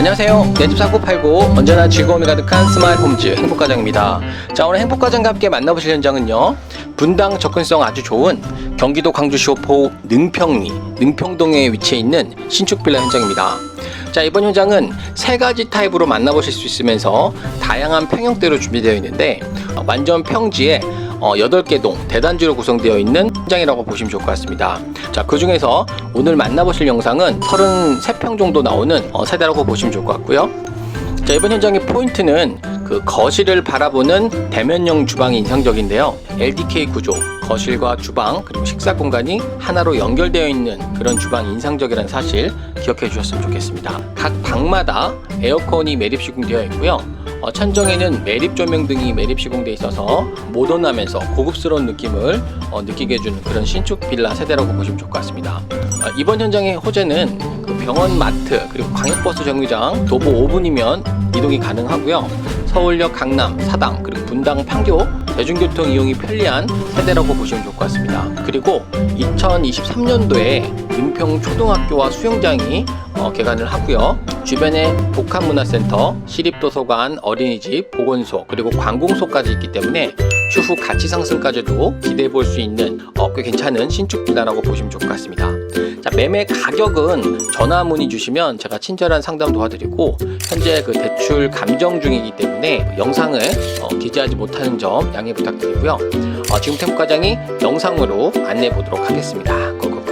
안녕하세요. 내 집 사고 팔고 언제나 즐거움이 가득한 스마일 홈즈 행복가정입니다. 자 오늘 행복가정과 함께 만나보실 현장은요. 분당 접근성 아주 좋은 경기도 광주시 호포 능평리 능평동에 위치해 있는 신축 빌라 현장입니다. 자 이번 현장은 세 가지 타입으로 만나보실 수 있으면서 다양한 평형대로 준비되어 있는데 어, 완전 평지에 어, 8개 동 대단지로 구성되어 있는 현장이라고 보시면 좋을 것 같습니다. 자, 그 중에서 오늘 만나보실 영상은 33평 정도 나오는 어, 세대라고 보시면 좋을 것 같고요. 자, 이번 현장의 포인트는 그 거실을 바라보는 대면형 주방이 인상적인데요. LDK 구조, 거실과 주방, 그리고 식사 공간이 하나로 연결되어 있는 그런 주방이 인상적이라는 사실 기억해 주셨으면 좋겠습니다. 각 방마다 에어컨이 매립 시공되어 있고요. 어, 천정에는 매립 조명 등이 매립 시공되어 있어서 모던하면서 고급스러운 느낌을 어, 느끼게 해주는 그런 신축 빌라 세대라고 보시면 좋을 것 같습니다. 어, 이번 현장의 호재는 그 병원 마트 그리고 광역버스 정류장 도보 5분이면 이동이 가능하고요. 서울역 강남, 사당 그리고 분당 판교 대중교통 이용이 편리한 세대라고 보시면 좋을 것 같습니다. 그리고 2023년도에 능평 초등학교와 수영장이 어, 개관을 하고요. 주변에 복합문화센터, 시립도서관, 어린이집, 보건소 그리고 관공소까지 있기 때문에 추후 가치 상승까지도 기대해 볼 수 있는 어, 꽤 괜찮은 신축 빌라라고 보시면 좋을 것 같습니다. 자, 매매 가격은 전화 문의 주시면 제가 친절한 상담 도와드리고 현재 그 대출 감정 중이기 때문에 영상을 어, 기재하지 못하는 점 양해 부탁드리고요. 어, 지금 템 과장이 영상으로 안내해 보도록 하겠습니다. 고고고.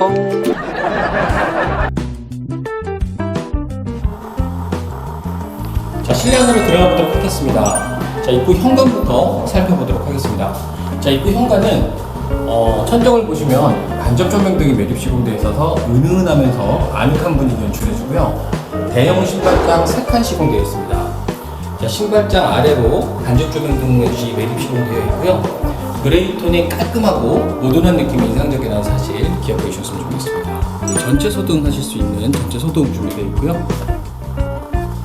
자, 실내 안으로 들어가 보도록 하겠습니다. 자, 입구 현관부터 살펴보도록 하겠습니다. 자, 입구 현관은 어, 천정을 보시면 간접 조명 등이 매립 시공되어 있어서 은은하면서 아늑한 분위기 연출해주고요. 대형 신발장 3칸 시공되어 있습니다. 자, 신발장 아래로 간접 조명 등 역시 매립 시공되어 있고요. 그레이 톤의 깔끔하고 모던한 느낌이 인상적이라는 사실 기억해 주셨으면 좋겠습니다. 그 전체 소등 하실 수 있는 전체 소등 준비되어 있고요.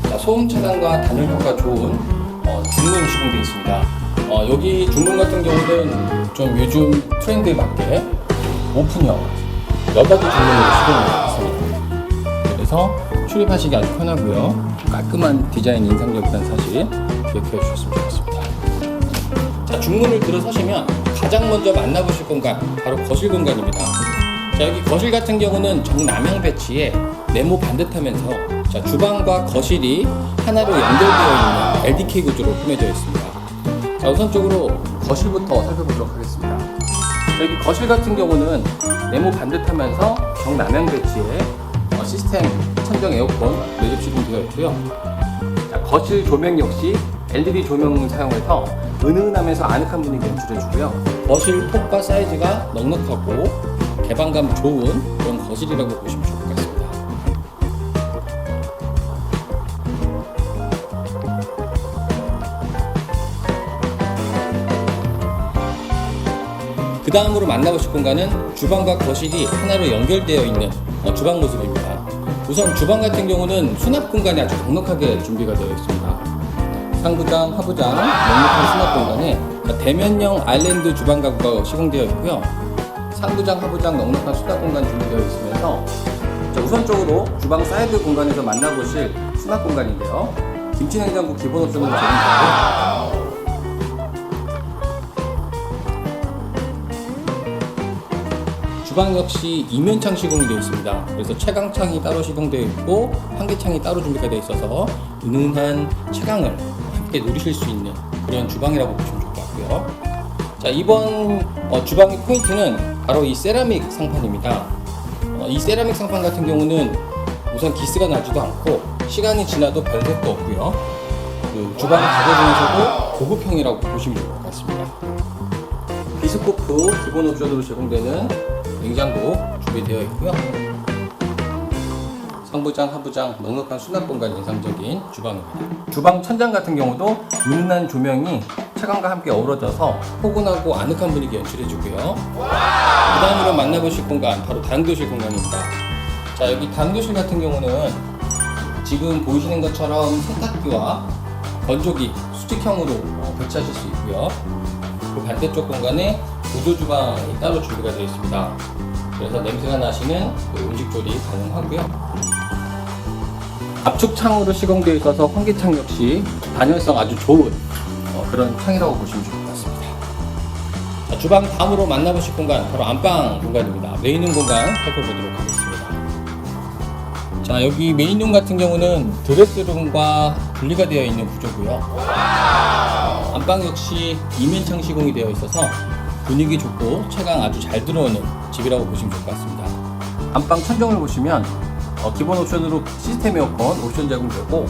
자, 소음 차단과 단열 효과 좋은 어, 중문 시공되어 있습니다. 어, 여기 중문 같은 경우는 좀 요즘 트렌드에 맞게 오픈형 여닫이 중문으로 시공되어 있습니다. 그래서 출입하시기 아주 편하고요. 깔끔한 디자인 인상적이라는 사실 기억해 주셨으면 좋겠습니다. 자, 중문을 들어서시면 가장 먼저 만나보실 공간 바로 거실 공간입니다. 자, 여기 거실 같은 경우는 정남향 배치에 네모 반듯하면서 자, 주방과 거실이 하나로 연결되어 있는 LDK 구조로 꾸며져 있습니다. 자, 우선적으로 거실부터 살펴보도록 하겠습니다. 자, 여기 거실 같은 경우는 네모 반듯하면서 정남향 배치에 어, 시스템 천정 에어컨 매립 시공되어 있고요. 자, 거실 조명 역시 LED 조명 사용해서 은은하면서 아늑한 분위기 연출해주고요. 거실 폭과 사이즈가 넉넉하고 개방감 좋은 그런 거실이라고 보시면 같습니다. 다음으로 만나보실 공간은 주방과 거실이 하나로 연결되어 있는 어, 주방 모습입니다. 우선 주방 같은 경우는 수납 공간이 아주 넉넉하게 준비가 되어 있습니다. 상부장, 하부장, 넉넉한 수납 공간에 대면형 아일랜드 주방 가구가 시공되어 있고요. 상부장, 하부장 넉넉한 수납 공간 준비되어 있으면서 자, 우선적으로 주방 사이드 공간에서 만나보실 수납 공간인데요. 김치 냉장고 기본 옵션으로 제공되고 주방 역시 이면창 시공이 되어 있습니다. 그래서 채광창이 따로 시공되어 있고 환기창이 따로 준비가 되어 있어서 은은한 채광을 함께 누리실 수 있는 그런 주방이라고 보시면 좋을 것 같고요. 자 이번 어, 주방의 포인트는 바로 이 세라믹 상판입니다. 어, 이 세라믹 상판 같은 경우는 우선 기스가 나지도 않고 시간이 지나도 별색도 없고요. 그 주방 가게 중에서도 고급형이라고 보시면 좋을 것 같습니다. 비스코프 기본 옵션으로 제공되는 냉장고 준비되어 있고요. 상부장, 하부장 넉넉한 수납 공간이 인상적인 주방입니다. 주방 천장 같은 경우도 은은한 조명이 채광과 함께 어우러져서 포근하고 아늑한 분위기 연출해주고요. 그 다음으로 만나보실 공간 바로 다용도실 공간입니다. 자 여기 다용도실 같은 경우는 지금 보이시는 것처럼 세탁기와 건조기 수직형으로 어, 배치하실 수 있고요. 그 반대쪽 공간에 보조 주방이 따로 준비가 되어 있습니다. 그래서 냄새가 나시는 그 음식 조리 가능하고요. 압축 창으로 시공되어 있어서 환기창 역시 단열성 아주 좋은 어, 그런 창이라고 보시면 좋을 것 같습니다. 자, 주방 다음으로 만나보실 공간 바로 안방 공간입니다. 메인룸 공간 살펴보도록 하겠습니다. 자 여기 메인룸 같은 경우는 드레스룸과 분리가 되어 있는 구조고요. 안방 역시 이면창 시공이 되어 있어서 분위기 좋고 채광 아주 잘 들어오는 집이라고 보시면 좋을 것 같습니다. 안방 천정을 보시면 어, 기본 옵션으로 시스템 에어컨 옵션 제공되고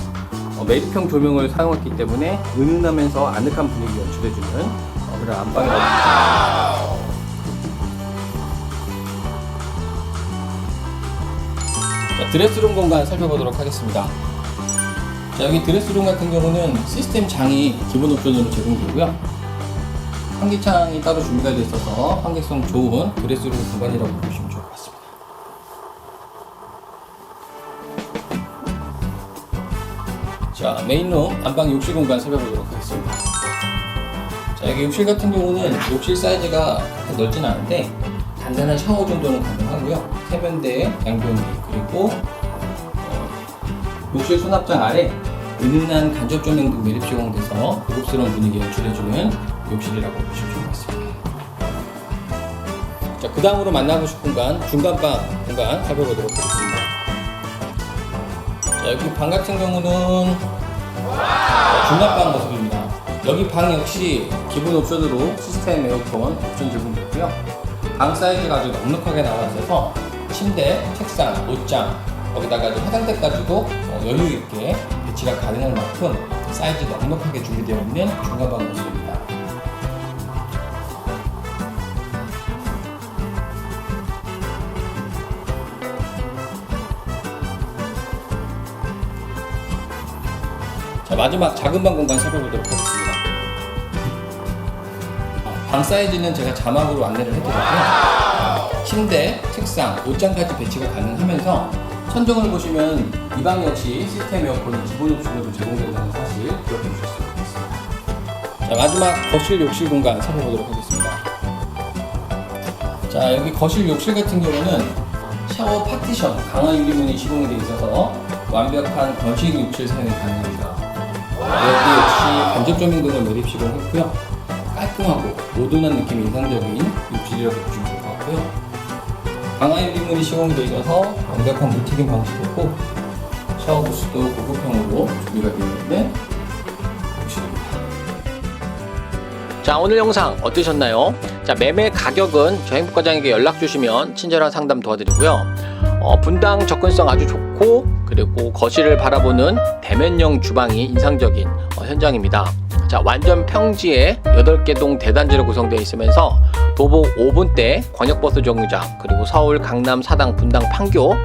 어, 매립형 조명을 사용했기 때문에 은은하면서 아늑한 분위기 연출해주는 어, 그런 안방이라고 자, 드레스룸 공간 살펴보도록 하겠습니다. 자, 여기 드레스룸 같은 경우는 시스템 장이 기본 옵션으로 제공되고요. 환기창이 따로 준비가 되어 있어서 환기성 좋은 드레스룸 공간이라고 보시면 좋을 것 같습니다. 자, 메인룸 안방 욕실 공간 살펴보도록 하겠습니다. 자, 여기 욕실 같은 경우는 욕실 사이즈가 그렇게 넓진 않은데 간단한 샤워 정도는 가능하고요. 세면대, 양변기 그리고 어, 욕실 수납장 아래 은은한 간접 조명 등 매립 시공돼서 고급스러운 분위기 연출해주는 욕실이라고 보시면 같습니다. 자, 그 다음으로 만나보실 공간 중간방 공간 살펴보도록 하겠습니다. 자, 여기 방 같은 경우는 어, 중간방 모습입니다. 여기 방 역시 기본 옵션으로 시스템 에어컨 옵션 제공되고요. 방 사이즈가 아주 넉넉하게 나와 있어서 침대, 책상, 옷장, 거기다가 화장대까지도 어, 여유 있게 배치가 가능할 만큼 사이즈 넉넉하게 준비되어 있는 중간방 모습입니다. 자, 마지막 작은 방 공간 살펴보도록 하겠습니다. 아, 방 사이즈는 제가 자막으로 안내를 해드렸고요. 침대, 책상, 옷장까지 배치가 가능하면서 천정을 보시면 이 방 역시 시스템 에어컨이 기본 옵션으로 제공된다는 사실 기억해 주셨으면 좋겠습니다. 자, 마지막 거실 욕실 공간 살펴보도록 하겠습니다. 자, 여기 거실 욕실 같은 경우는 샤워 파티션, 강화 유리문이 시공이 되어 있어서 완벽한 건식 욕실 사용이 가능합니다. 여기 역시 간접 조명 등을 매립 시공했고요. 깔끔하고 모던한 느낌이 인상적인 욕실이라고 보시면 좋을 것 같고요. 강화 유리문이 시공이 되어 있어서 완벽한 물튀김 방식이고 샤워 부스도 고급형으로 준비가 되어 있는 욕실입니다. 자 오늘 영상 어떠셨나요? 자 매매 가격은 저 행복과장에게 연락 주시면 친절한 상담 도와드리고요. 어, 분당 접근성 아주 좋고 그리고 거실을 바라보는 대면형 주방이 인상적인 어, 현장입니다. 자 완전 평지에 8개 동 대단지로 구성되어 있으면서 도보 5분대 광역버스 정류장 그리고 서울 강남 사당 분당 판교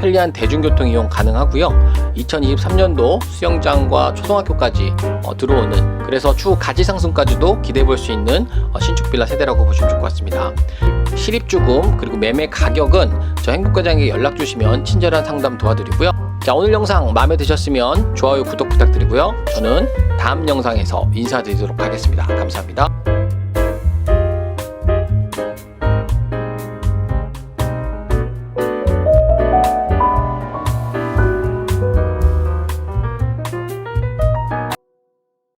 편리한 대중교통 이용 가능하고요. 2023년도 수영장과 초등학교까지 어, 들어오는 그래서 추후 가치 상승까지도 기대해 볼 수 있는 어, 신축 빌라 세대라고 보시면 좋을 것 같습니다. 실입주금 그리고 매매 가격은 저 행복과장에게 연락 주시면 친절한 상담 도와드리고요. 자 오늘 영상 마음에 드셨으면 좋아요 구독 부탁드리고요. 저는 다음 영상에서 인사드리도록 하겠습니다. 감사합니다.